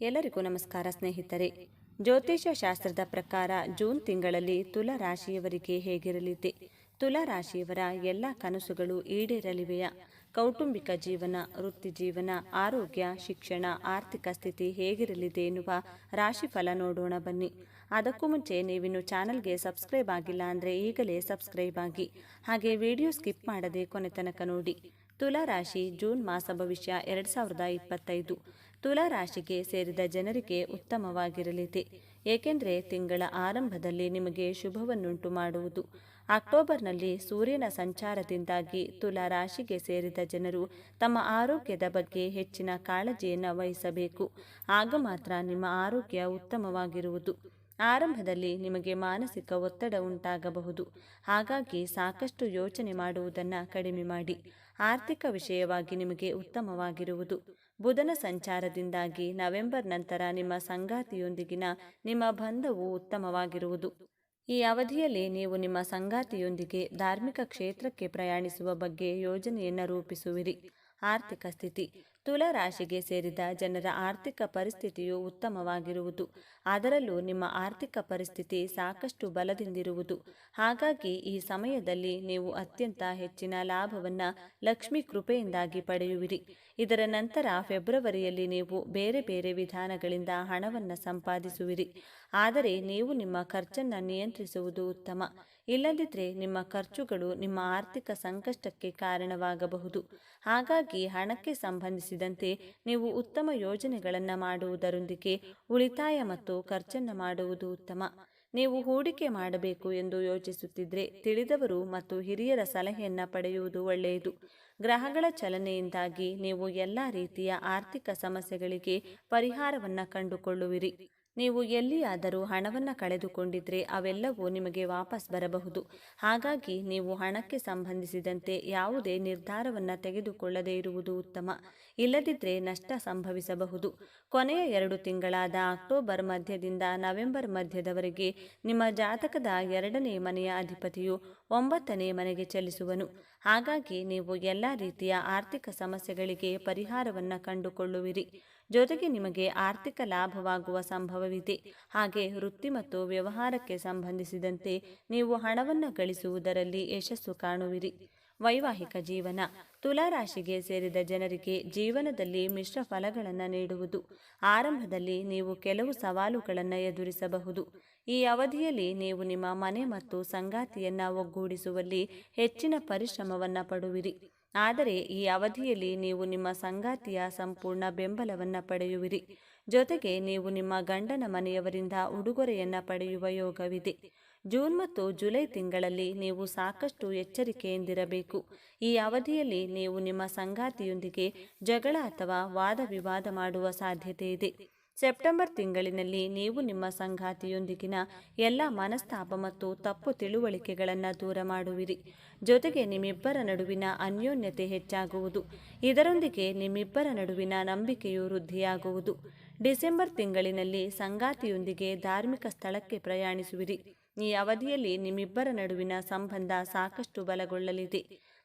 ಎಲ್ಲರಿಗೂ ನಮಸ್ಕಾರ ಸ್ನೇಹಿತರೆ. ಜ್ಯೋತಿಷ್ಯ ಶಾಸ್ತ್ರದ ಪ್ರಕಾರ ಜೂನ್ ತಿಂಗಳಲ್ಲಿ ತುಲಾ ರಾಶಿಯವರಿಗೆ ಹೇಗಿರಲಿದೆ? ತುಲಾ ರಾಶಿಯವರ ಎಲ್ಲ ಕನಸುಗಳು ಈಡೇರಲಿವೆಯಾ? ಕೌಟುಂಬಿಕ ಜೀವನ, ವೃತ್ತಿ ಜೀವನ, ಆರೋಗ್ಯ, ಶಿಕ್ಷಣ, ಆರ್ಥಿಕ ಸ್ಥಿತಿ ಹೇಗಿರಲಿದೆ ಎನ್ನುವ ರಾಶಿಫಲ ನೋಡೋಣ ಬನ್ನಿ. ಅದಕ್ಕೂ ಮುಂಚೆ ನೀವಿನ್ನು ಚಾನಲ್ಗೆ ಸಬ್ಸ್ಕ್ರೈಬ್ ಆಗಿಲ್ಲ ಅಂದರೆ ಈಗಲೇ ಸಬ್ಸ್ಕ್ರೈಬ್ ಆಗಿ. ಹಾಗೆ ವಿಡಿಯೋ ಸ್ಕಿಪ್ ಮಾಡದೆ ಕೊನೆ ತನಕ ನೋಡಿ. ತುಲಾ ರಾಶಿ ಜೂನ್ ಮಾಸ ಭವಿಷ್ಯ ಎರಡು ಸಾವಿರದ ಇಪ್ಪತ್ತೈದು. ತುಲಾ ರಾಶಿಗೆ ಸೇರಿದ ಜನರಿಗೆ ಉತ್ತಮವಾಗಿರಲಿದೆ. ಏಕೆಂದರೆ ತಿಂಗಳ ಆರಂಭದಲ್ಲಿ ನಿಮಗೆ ಶುಭವನ್ನುಂಟು ಮಾಡುವುದು. ಅಕ್ಟೋಬರ್ನಲ್ಲಿ ಸೂರ್ಯನ ಸಂಚಾರದಿಂದಾಗಿ ತುಲಾ ರಾಶಿಗೆ ಸೇರಿದ ಜನರು ತಮ್ಮ ಆರೋಗ್ಯದ ಬಗ್ಗೆ ಹೆಚ್ಚಿನ ಕಾಳಜಿಯನ್ನು ವಹಿಸಬೇಕು. ಆಗ ಮಾತ್ರ ನಿಮ್ಮ ಆರೋಗ್ಯ ಉತ್ತಮವಾಗಿರುವುದು. ಆರಂಭದಲ್ಲಿ ನಿಮಗೆ ಮಾನಸಿಕ ಒತ್ತಡ ಉಂಟಾಗಬಹುದು. ಹಾಗಾಗಿ ಸಾಕಷ್ಟು ಯೋಚನೆ ಮಾಡುವುದನ್ನು ಕಡಿಮೆ ಮಾಡಿ. ಆರ್ಥಿಕ ವಿಷಯವಾಗಿ ನಿಮಗೆ ಉತ್ತಮವಾಗಿರುವುದು. ಬುಧನ ಸಂಚಾರದಿಂದಾಗಿ ನವೆಂಬರ್ ನಂತರ ನಿಮ್ಮ ಸಂಗಾತಿಯೊಂದಿಗಿನ ನಿಮ್ಮ ಬಂಧವು ಉತ್ತಮವಾಗಿರುವುದು. ಈ ಅವಧಿಯಲ್ಲಿ ನೀವು ನಿಮ್ಮ ಸಂಗಾತಿಯೊಂದಿಗೆ ಧಾರ್ಮಿಕ ಕ್ಷೇತ್ರಕ್ಕೆ ಪ್ರಯಾಣಿಸುವ ಬಗ್ಗೆ ಯೋಜನೆಯನ್ನು ರೂಪಿಸುವಿರಿ. ಆರ್ಥಿಕ ಸ್ಥಿತಿ. ತುಲಾ ರಾಶಿಗೆ ಸೇರಿದ ಜನರ ಆರ್ಥಿಕ ಪರಿಸ್ಥಿತಿಯು ಉತ್ತಮವಾಗಿರುವುದು. ಅದರಲ್ಲೂ ನಿಮ್ಮ ಆರ್ಥಿಕ ಪರಿಸ್ಥಿತಿ ಸಾಕಷ್ಟು ಬಲದಿಂದಿರುವುದು. ಹಾಗಾಗಿ ಈ ಸಮಯದಲ್ಲಿ ನೀವು ಅತ್ಯಂತ ಹೆಚ್ಚಿನ ಲಾಭವನ್ನು ಲಕ್ಷ್ಮಿ ಕೃಪೆಯಿಂದಾಗಿ ಪಡೆಯುವಿರಿ. ಇದರ ನಂತರ ಫೆಬ್ರವರಿಯಲ್ಲಿ ನೀವು ಬೇರೆ ಬೇರೆ ವಿಧಾನಗಳಿಂದ ಹಣವನ್ನು ಸಂಪಾದಿಸುವಿರಿ. ಆದರೆ ನೀವು ನಿಮ್ಮ ಖರ್ಚನ್ನು ನಿಯಂತ್ರಿಸುವುದು ಉತ್ತಮ. ಇಲ್ಲದಿದ್ದರೆ ನಿಮ್ಮ ಖರ್ಚುಗಳು ನಿಮ್ಮ ಆರ್ಥಿಕ ಸಂಕಷ್ಟಕ್ಕೆ ಕಾರಣವಾಗಬಹುದು. ಹಾಗಾಗಿ ಹಣಕ್ಕೆ ಸಂಬಂಧಿಸಿದಂತೆ ನೀವು ಉತ್ತಮ ಯೋಜನೆಗಳನ್ನು ಮಾಡುವುದರೊಂದಿಗೆ ಉಳಿತಾಯ ಮತ್ತು ಖರ್ಚನ್ನು ಮಾಡುವುದು ಉತ್ತಮ. ನೀವು ಹೂಡಿಕೆ ಮಾಡಬೇಕು ಎಂದು ಯೋಚಿಸುತ್ತಿದ್ದರೆ ತಿಳಿದವರು ಮತ್ತು ಹಿರಿಯರ ಸಲಹೆಯನ್ನು ಪಡೆಯುವುದು ಒಳ್ಳೆಯದು. ಗ್ರಹಗಳ ಚಲನೆಯಿಂದಾಗಿ ನೀವು ಎಲ್ಲ ರೀತಿಯ ಆರ್ಥಿಕ ಸಮಸ್ಯೆಗಳಿಗೆ ಪರಿಹಾರವನ್ನು ಕಂಡುಕೊಳ್ಳುವಿರಿ. ನೀವು ಎಲ್ಲಿಯಾದರೂ ಹಣವನ್ನು ಕಳೆದುಕೊಂಡಿದ್ರೆ ಅವೆಲ್ಲವೂ ನಿಮಗೆ ವಾಪಸ್ ಬರಬಹುದು. ಹಾಗಾಗಿ ನೀವು ಹಣಕ್ಕೆ ಸಂಬಂಧಿಸಿದಂತೆ ಯಾವುದೇ ನಿರ್ಧಾರವನ್ನು ತೆಗೆದುಕೊಳ್ಳದೇ ಇರುವುದು ಉತ್ತಮ. ಇಲ್ಲದಿದ್ದರೆ ನಷ್ಟ ಸಂಭವಿಸಬಹುದು. ಕೊನೆಯ ಎರಡು ತಿಂಗಳಾದ ಅಕ್ಟೋಬರ್ ಮಧ್ಯದಿಂದ ನವೆಂಬರ್ ಮಧ್ಯದವರೆಗೆ ನಿಮ್ಮ ಜಾತಕದ ಎರಡನೇ ಮನೆಯ ಅಧಿಪತಿಯು ಒಂಬತ್ತನೇ ಮನೆಗೆ ಚಲಿಸುವನು. ಹಾಗಾಗಿ ನೀವು ಎಲ್ಲ ರೀತಿಯ ಆರ್ಥಿಕ ಸಮಸ್ಯೆಗಳಿಗೆ ಪರಿಹಾರವನ್ನು ಕಂಡುಕೊಳ್ಳುವಿರಿ. ಜೊತೆಗೆ ನಿಮಗೆ ಆರ್ಥಿಕ ಲಾಭವಾಗುವ ಸಂಭವವಿದೆ. ಹಾಗೆ ವೃತ್ತಿ ಮತ್ತು ವ್ಯವಹಾರಕ್ಕೆ ಸಂಬಂಧಿಸಿದಂತೆ ನೀವು ಹಣವನ್ನು ಗಳಿಸುವುದರಲ್ಲಿ ಯಶಸ್ಸು ಕಾಣುವಿರಿ. ವೈವಾಹಿಕ ಜೀವನ. ತುಲಾರಾಶಿಗೆ ಸೇರಿದ ಜನರಿಗೆ ಜೀವನದಲ್ಲಿ ಮಿಶ್ರ ಫಲಗಳನ್ನು ನೀಡುವುದು. ಆರಂಭದಲ್ಲಿ ನೀವು ಕೆಲವು ಸವಾಲುಗಳನ್ನು ಎದುರಿಸಬಹುದು. ಈ ಅವಧಿಯಲ್ಲಿ ನೀವು ನಿಮ್ಮ ಮನೆ ಮತ್ತು ಸಂಗಾತಿಯನ್ನು ಒಗ್ಗೂಡಿಸುವಲ್ಲಿ ಹೆಚ್ಚಿನ ಪರಿಶ್ರಮವನ್ನು ಪಡುವಿರಿ. ಆದರೆ ಈ ಅವಧಿಯಲ್ಲಿ ನೀವು ನಿಮ್ಮ ಸಂಗಾತಿಯ ಸಂಪೂರ್ಣ ಬೆಂಬಲವನ್ನು ಪಡೆಯುವಿರಿ. ಜೊತೆಗೆ ನೀವು ನಿಮ್ಮ ಗಂಡನ ಮನೆಯವರಿಂದ ಉಡುಗೊರೆಯನ್ನು ಪಡೆಯುವ ಯೋಗವಿದೆ. ಜೂನ್ ಮತ್ತು ಜುಲೈ ತಿಂಗಳಲ್ಲಿ ನೀವು ಸಾಕಷ್ಟು ಎಚ್ಚರಿಕೆಯಿಂದಿರಬೇಕು. ಈ ಅವಧಿಯಲ್ಲಿ ನೀವು ನಿಮ್ಮ ಸಂಗಾತಿಯೊಂದಿಗೆ ಜಗಳ ಅಥವಾ ವಾದ ವಿವಾದ ಮಾಡುವ ಸಾಧ್ಯತೆ ಇದೆ. ಸೆಪ್ಟೆಂಬರ್ ತಿಂಗಳಿನಲ್ಲಿ ನೀವು ನಿಮ್ಮ ಸಂಗಾತಿಯೊಂದಿಗಿನ ಎಲ್ಲ ಮನಸ್ತಾಪ ಮತ್ತು ತಪ್ಪು ತಿಳುವಳಿಕೆಗಳನ್ನು ದೂರ ಮಾಡುವಿರಿ. ಜೊತೆಗೆ ನಿಮ್ಮಿಬ್ಬರ ನಡುವಿನ ಅನ್ಯೋನ್ಯತೆ ಹೆಚ್ಚಾಗುವುದು. ಇದರೊಂದಿಗೆ ನಿಮ್ಮಿಬ್ಬರ ನಡುವಿನ ನಂಬಿಕೆಯು ವೃದ್ಧಿಯಾಗುವುದು. ಡಿಸೆಂಬರ್ ತಿಂಗಳಿನಲ್ಲಿ ಸಂಗಾತಿಯೊಂದಿಗೆ ಧಾರ್ಮಿಕ ಸ್ಥಳಕ್ಕೆ ಪ್ರಯಾಣಿಸುವಿರಿ. ಈ ಅವಧಿಯಲ್ಲಿ ನಿಮ್ಮಿಬ್ಬರ ನಡುವಿನ ಸಂಬಂಧ ಸಾಕಷ್ಟು ಬಲಗೊಳ್ಳಲಿದೆ.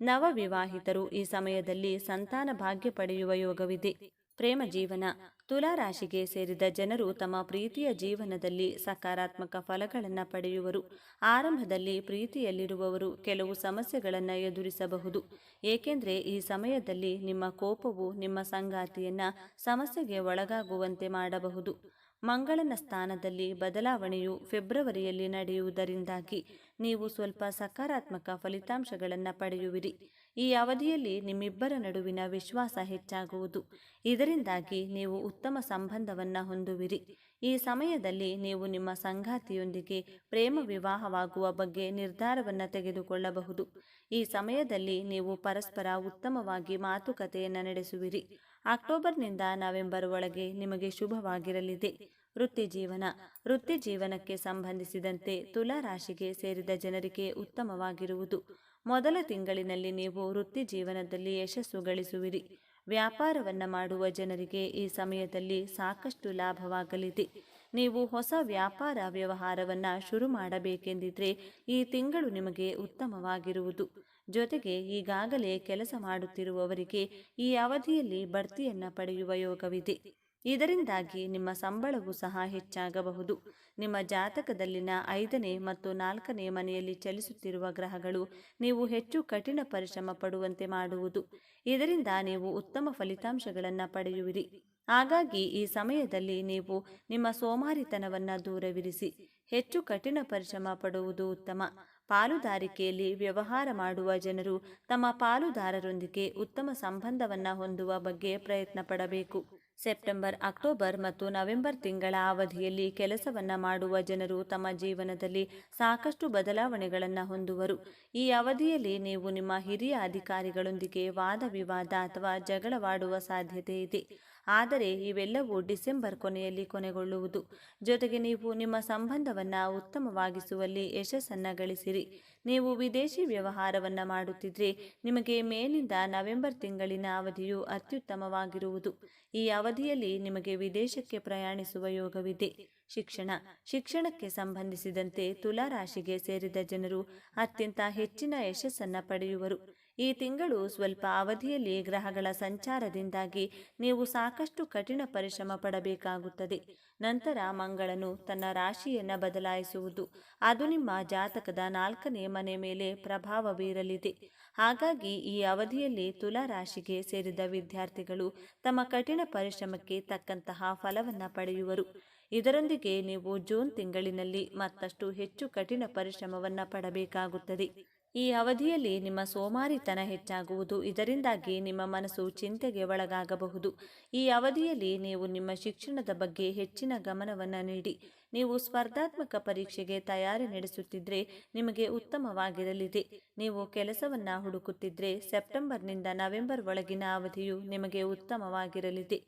ನವವಿವಾಹಿತರು ಈ ಸಮಯದಲ್ಲಿ ಸಂತಾನ ಭಾಗ್ಯ ಪಡೆಯುವ ಯೋಗವಿದೆ. ಪ್ರೇಮ ಜೀವನ, ತುಲಾ ರಾಶಿಗೆ ಸೇರಿದ ಜನರು ತಮ್ಮ ಪ್ರೀತಿಯ ಜೀವನದಲ್ಲಿ ಸಕಾರಾತ್ಮಕ ಫಲಗಳನ್ನು ಪಡೆಯುವರು. ಆರಂಭದಲ್ಲಿ ಪ್ರೀತಿಯಲ್ಲಿರುವವರು ಕೆಲವು ಸಮಸ್ಯೆಗಳನ್ನು ಎದುರಿಸಬಹುದು. ಏಕೆಂದರೆ ಈ ಸಮಯದಲ್ಲಿ ನಿಮ್ಮ ಕೋಪವು ನಿಮ್ಮ ಸಂಗಾತಿಯನ್ನು ಸಮಸ್ಯೆಗೆ ಒಳಗಾಗುವಂತೆ ಮಾಡಬಹುದು. ಮಂಗಳನ ಸ್ಥಾನದಲ್ಲಿ ಬದಲಾವಣೆಯು ಫೆಬ್ರವರಿಯಲ್ಲಿ ನಡೆಯುವುದರಿಂದಾಗಿ ನೀವು ಸ್ವಲ್ಪ ಸಕಾರಾತ್ಮಕ ಫಲಿತಾಂಶಗಳನ್ನು ಪಡೆಯುವಿರಿ. ಈ ಅವಧಿಯಲ್ಲಿ ನಿಮ್ಮಿಬ್ಬರ ನಡುವಿನ ವಿಶ್ವಾಸ ಹೆಚ್ಚಾಗುವುದು. ಇದರಿಂದಾಗಿ ನೀವು ಉತ್ತಮ ಸಂಬಂಧವನ್ನು ಹೊಂದುವಿರಿ. ಈ ಸಮಯದಲ್ಲಿ ನೀವು ನಿಮ್ಮ ಸಂಗಾತಿಯೊಂದಿಗೆ ಪ್ರೇಮ ವಿವಾಹವಾಗುವ ಬಗ್ಗೆ ನಿರ್ಧಾರವನ್ನು ತೆಗೆದುಕೊಳ್ಳಬಹುದು. ಈ ಸಮಯದಲ್ಲಿ ನೀವು ಪರಸ್ಪರ ಉತ್ತಮವಾಗಿ ಮಾತುಕತೆಯನ್ನು ನಡೆಸುವಿರಿ. ಅಕ್ಟೋಬರ್ನಿಂದ ನವೆಂಬರ್ ಒಳಗೆ ನಿಮಗೆ ಶುಭವಾಗಿರಲಿದೆ. ವೃತ್ತಿ ಜೀವನ ವೃತ್ತಿ ಜೀವನಕ್ಕೆ ಸಂಬಂಧಿಸಿದಂತೆ ತುಲಾ ರಾಶಿಗೆ ಸೇರಿದ ಜನರಿಗೆ ಉತ್ತಮವಾಗಿರುವುದು. ಮೊದಲ ತಿಂಗಳಿನಲ್ಲಿ ನೀವು ವೃತ್ತಿ ಜೀವನದಲ್ಲಿ ಯಶಸ್ಸು ಗಳಿಸುವಿರಿ. ವ್ಯಾಪಾರವನ್ನು ಮಾಡುವ ಜನರಿಗೆ ಈ ಸಮಯದಲ್ಲಿ ಸಾಕಷ್ಟು ಲಾಭವಾಗಲಿದೆ. ನೀವು ಹೊಸ ವ್ಯಾಪಾರ ವ್ಯವಹಾರವನ್ನು ಶುರು ಮಾಡಬೇಕೆಂದಿದ್ರೆ ಈ ತಿಂಗಳು ನಿಮಗೆ ಉತ್ತಮವಾಗಿರುವುದು. ಜೊತೆಗೆ ಈಗಾಗಲೇ ಕೆಲಸ ಮಾಡುತ್ತಿರುವವರಿಗೆ ಈ ಅವಧಿಯಲ್ಲಿ ಬಡ್ತಿಯನ್ನು ಪಡೆಯುವ ಯೋಗವಿದೆ. ಇದರಿಂದಾಗಿ ನಿಮ್ಮ ಸಂಬಳವೂ ಸಹ ಹೆಚ್ಚಾಗಬಹುದು. ನಿಮ್ಮ ಜಾತಕದಲ್ಲಿನ ಐದನೇ ಮತ್ತು ನಾಲ್ಕನೇ ಮನೆಯಲ್ಲಿ ಚಲಿಸುತ್ತಿರುವ ಗ್ರಹಗಳು ನೀವು ಹೆಚ್ಚು ಕಠಿಣ ಪರಿಶ್ರಮ ಪಡುವಂತೆ ಮಾಡುವುದು. ಇದರಿಂದ ನೀವು ಉತ್ತಮ ಫಲಿತಾಂಶಗಳನ್ನು ಪಡೆಯುವಿರಿ. ಹಾಗಾಗಿ ಈ ಸಮಯದಲ್ಲಿ ನೀವು ನಿಮ್ಮ ಸೋಮಾರಿತನವನ್ನು ದೂರವಿರಿಸಿ. ಹೆಚ್ಚು ಕಠಿಣ ಪರಿಶ್ರಮ ಪಡುವುದು ಉತ್ತಮ. ಪಾಲುದಾರಿಕೆಯಲ್ಲಿ ವ್ಯವಹಾರ ಮಾಡುವ ಜನರು ತಮ್ಮ ಪಾಲುದಾರರೊಂದಿಗೆ ಉತ್ತಮ ಸಂಬಂಧವನ್ನು ಹೊಂದುವ ಬಗ್ಗೆ ಪ್ರಯತ್ನ ಪಡಬೇಕು. ಸೆಪ್ಟೆಂಬರ್, ಅಕ್ಟೋಬರ್ ಮತ್ತು ನವೆಂಬರ್ ತಿಂಗಳ ಅವಧಿಯಲ್ಲಿ ಕೆಲಸವನ್ನ ಮಾಡುವ ಜನರು ತಮ್ಮ ಜೀವನದಲ್ಲಿ ಸಾಕಷ್ಟು ಬದಲಾವಣೆಗಳನ್ನು ಹೊಂದುವರು. ಈ ಅವಧಿಯಲ್ಲಿ ನೀವು ನಿಮ್ಮ ಹಿರಿಯ ಅಧಿಕಾರಿಗಳೊಂದಿಗೆ ವಾದ ವಿವಾದ ಅಥವಾ ಜಗಳವಾಡುವ ಸಾಧ್ಯತೆ ಇದೆ. ಆದರೆ ಇವೆಲ್ಲವೂ ಡಿಸೆಂಬರ್ ಕೊನೆಯಲ್ಲಿ ಕೊನೆಗೊಳ್ಳುವುದು. ಜೊತೆಗೆ ನೀವು ನಿಮ್ಮ ಸಂಬಂಧವನ್ನು ಉತ್ತಮವಾಗಿಸುವಲ್ಲಿ ಯಶಸ್ಸನ್ನು ಗಳಿಸಿರಿ. ನೀವು ವಿದೇಶಿ ವ್ಯವಹಾರವನ್ನು ಮಾಡುತ್ತಿದ್ದರೆ ನಿಮಗೆ ಮೇಲಿಂದ ನವೆಂಬರ್ ತಿಂಗಳಿನ ಅವಧಿಯು ಅತ್ಯುತ್ತಮವಾಗಿರುವುದು. ಈ ಅವಧಿಯಲ್ಲಿ ನಿಮಗೆ ವಿದೇಶಕ್ಕೆ ಪ್ರಯಾಣಿಸುವ ಯೋಗವಿದೆ. ಶಿಕ್ಷಣ. ಶಿಕ್ಷಣಕ್ಕೆ ಸಂಬಂಧಿಸಿದಂತೆ ತುಲಾ ರಾಶಿಗೆ ಸೇರಿದ ಜನರು ಅತ್ಯಂತ ಹೆಚ್ಚಿನ ಯಶಸ್ಸನ್ನು ಪಡೆಯುವರು. ಈ ತಿಂಗಳು ಸ್ವಲ್ಪ ಅವಧಿಯಲ್ಲಿ ಗ್ರಹಗಳ ಸಂಚಾರದಿಂದಾಗಿ ನೀವು ಸಾಕಷ್ಟು ಕಠಿಣ ಪರಿಶ್ರಮ ಪಡಬೇಕಾಗುತ್ತದೆ. ನಂತರ ಮಂಗಳನು ತನ್ನ ರಾಶಿಯನ್ನು ಬದಲಾಯಿಸುವುದು. ಅದು ನಿಮ್ಮ ಜಾತಕದ ನಾಲ್ಕನೇ ಮನೆ ಮೇಲೆ ಪ್ರಭಾವ ಬೀರಲಿದೆ. ಹಾಗಾಗಿ ಈ ಅವಧಿಯಲ್ಲಿ ತುಲಾ ರಾಶಿಗೆ ಸೇರಿದ ವಿದ್ಯಾರ್ಥಿಗಳು ತಮ್ಮ ಕಠಿಣ ಪರಿಶ್ರಮಕ್ಕೆ ತಕ್ಕಂತಹ ಫಲವನ್ನು ಪಡೆಯುವರು. ಇದರೊಂದಿಗೆ ನೀವು ಜೂನ್ ತಿಂಗಳಿನಲ್ಲಿ ಮತ್ತಷ್ಟು ಹೆಚ್ಚು ಕಠಿಣ ಪರಿಶ್ರಮವನ್ನು ಪಡಬೇಕಾಗುತ್ತದೆ. ಈ ಅವಧಿಯಲ್ಲಿ ನಿಮ್ಮ ಸೋಮಾರಿತನ ಹೆಚ್ಚಾಗುವುದು ಇದರಿಂದಾಗಿ ನಿಮ್ಮ ಮನಸ್ಸು ಚಿಂತೆಗೆ ಒಳಗಾಗಬಹುದು. ಈ ಅವಧಿಯಲ್ಲಿ ನೀವು ನಿಮ್ಮ ಶಿಕ್ಷಣದ ಬಗ್ಗೆ ಹೆಚ್ಚಿನ ಗಮನವನ್ನು ನೀಡಿ. ನೀವು ಸ್ಪರ್ಧಾತ್ಮಕ ಪರೀಕ್ಷೆಗೆ ತಯಾರಿ ನಡೆಸುತ್ತಿದ್ದರೆ ನಿಮಗೆ ಉತ್ತಮವಾಗಿರಲಿದೆ. ನೀವು ಕೆಲಸವನ್ನು ಹುಡುಕುತ್ತಿದ್ದರೆ ಸೆಪ್ಟೆಂಬರ್ನಿಂದ ನವೆಂಬರ್ ಒಳಗಿನ ಅವಧಿಯು ನಿಮಗೆ ಉತ್ತಮವಾಗಿರಲಿದೆ.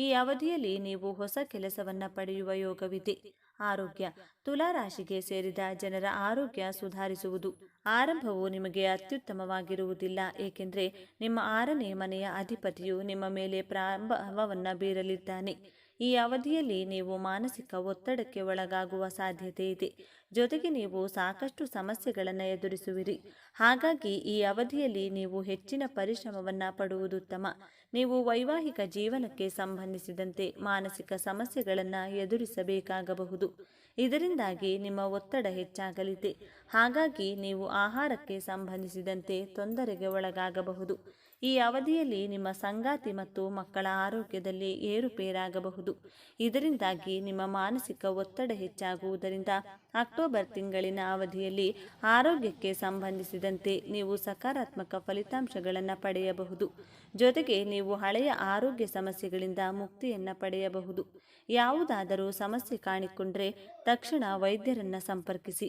ಈ ಅವಧಿಯಲ್ಲಿ ನೀವು ಹೊಸ ಕೆಲಸವನ್ನು ಪಡೆಯುವ ಯೋಗವಿದೆ. ಆರೋಗ್ಯ. ತುಲಾ ರಾಶಿಗೆ ಸೇರಿದ ಜನರ ಆರೋಗ್ಯ ಸುಧಾರಿಸುವುದು. ಆರಂಭವು ನಿಮಗೆ ಅತ್ಯುತ್ತಮವಾಗಿರುವುದಿಲ್ಲ, ಏಕೆಂದರೆ ನಿಮ್ಮ ಆರನೇ ಮನೆಯ ಅಧಿಪತಿಯು ನಿಮ್ಮ ಮೇಲೆ ಪ್ರಾರಂಭವನ್ನು ಬೀರಲಿದ್ದಾನೆ. ಈ ಅವಧಿಯಲ್ಲಿ ನೀವು ಮಾನಸಿಕ ಒತ್ತಡಕ್ಕೆ ಒಳಗಾಗುವ ಸಾಧ್ಯತೆ ಇದೆ. ಜೊತೆಗೆ ನೀವು ಸಾಕಷ್ಟು ಸಮಸ್ಯೆಗಳನ್ನು ಎದುರಿಸುವಿರಿ. ಹಾಗಾಗಿ ಈ ಅವಧಿಯಲ್ಲಿ ನೀವು ಹೆಚ್ಚಿನ ಪರಿಶ್ರಮವನ್ನು ಪಡುವುದು ಉತ್ತಮ. ನೀವು ವೈವಾಹಿಕ ಜೀವನಕ್ಕೆ ಸಂಬಂಧಿಸಿದಂತೆ ಮಾನಸಿಕ ಸಮಸ್ಯೆಗಳನ್ನು ಎದುರಿಸಬೇಕಾಗಬಹುದು. ಇದರಿಂದಾಗಿ ನಿಮ್ಮ ಒತ್ತಡ ಹೆಚ್ಚಾಗಲಿದೆ. ಹಾಗಾಗಿ ನೀವು ಆಹಾರಕ್ಕೆ ಸಂಬಂಧಿಸಿದಂತೆ ತೊಂದರೆಗೆ ಒಳಗಾಗಬಹುದು. ಈ ಅವಧಿಯಲ್ಲಿ ನಿಮ್ಮ ಸಂಗಾತಿ ಮತ್ತು ಮಕ್ಕಳ ಆರೋಗ್ಯದಲ್ಲಿ ಏರುಪೇರಾಗಬಹುದು. ಇದರಿಂದಾಗಿ ನಿಮ್ಮ ಮಾನಸಿಕ ಒತ್ತಡ ಹೆಚ್ಚಾಗುವುದರಿಂದ ಅಕ್ಟೋಬರ್ ತಿಂಗಳಿನ ಅವಧಿಯಲ್ಲಿ ಆರೋಗ್ಯಕ್ಕೆ ಸಂಬಂಧಿಸಿದಂತೆ ನೀವು ಸಕಾರಾತ್ಮಕ ಫಲಿತಾಂಶಗಳನ್ನು ಪಡೆಯಬಹುದು. ಜೊತೆಗೆ ನೀವು ಹಳೆಯ ಆರೋಗ್ಯ ಸಮಸ್ಯೆಗಳಿಂದ ಮುಕ್ತಿಯನ್ನು ಪಡೆಯಬಹುದು. ಯಾವುದಾದರೂ ಸಮಸ್ಯೆ ಕಾಣಿಕೊಂಡ್ರೆ ತಕ್ಷಣ ವೈದ್ಯರನ್ನು ಸಂಪರ್ಕಿಸಿ.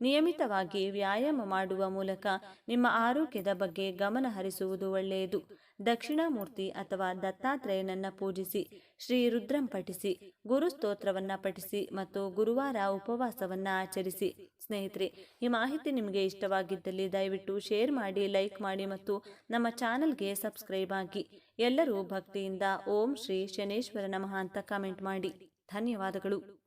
ನಿಯಮಿತವಾಗಿ ವ್ಯಾಯಾಮ ಮಾಡುವ ಮೂಲಕ ನಿಮ್ಮ ಆರೋಗ್ಯದ ಬಗ್ಗೆ ಗಮನ ಹರಿಸುವುದು ಒಳ್ಳೆಯದು. ದಕ್ಷಿಣಾಮೂರ್ತಿ ಅಥವಾ ದತ್ತಾತ್ರೇಯನನ್ನ ಪೂಜಿಸಿ, ಶ್ರೀ ರುದ್ರಂ ಪಠಿಸಿ, ಗುರು ಸ್ತೋತ್ರವನ್ನ ಪಠಿಸಿ ಮತ್ತು ಗುರುವಾರ ಉಪವಾಸವನ್ನ ಆಚರಿಸಿ. ಸ್ನೇಹಿತರೆ, ಈ ಮಾಹಿತಿ ನಿಮಗೆ ಇಷ್ಟವಾಗಿದ್ದಲ್ಲಿ ದಯವಿಟ್ಟು ಶೇರ್ ಮಾಡಿ, ಲೈಕ್ ಮಾಡಿ ಮತ್ತು ನಮ್ಮ ಚಾನಲ್ಗೆ ಸಬ್ಸ್ಕ್ರೈಬ್ ಆಗಿ. ಎಲ್ಲರೂ ಭಕ್ತಿಯಿಂದ ಓಂ ಶ್ರೀ ಶನೇಶ್ವರ ನಮಃ ಅಂತ ಕಮೆಂಟ್ ಮಾಡಿ. ಧನ್ಯವಾದಗಳು.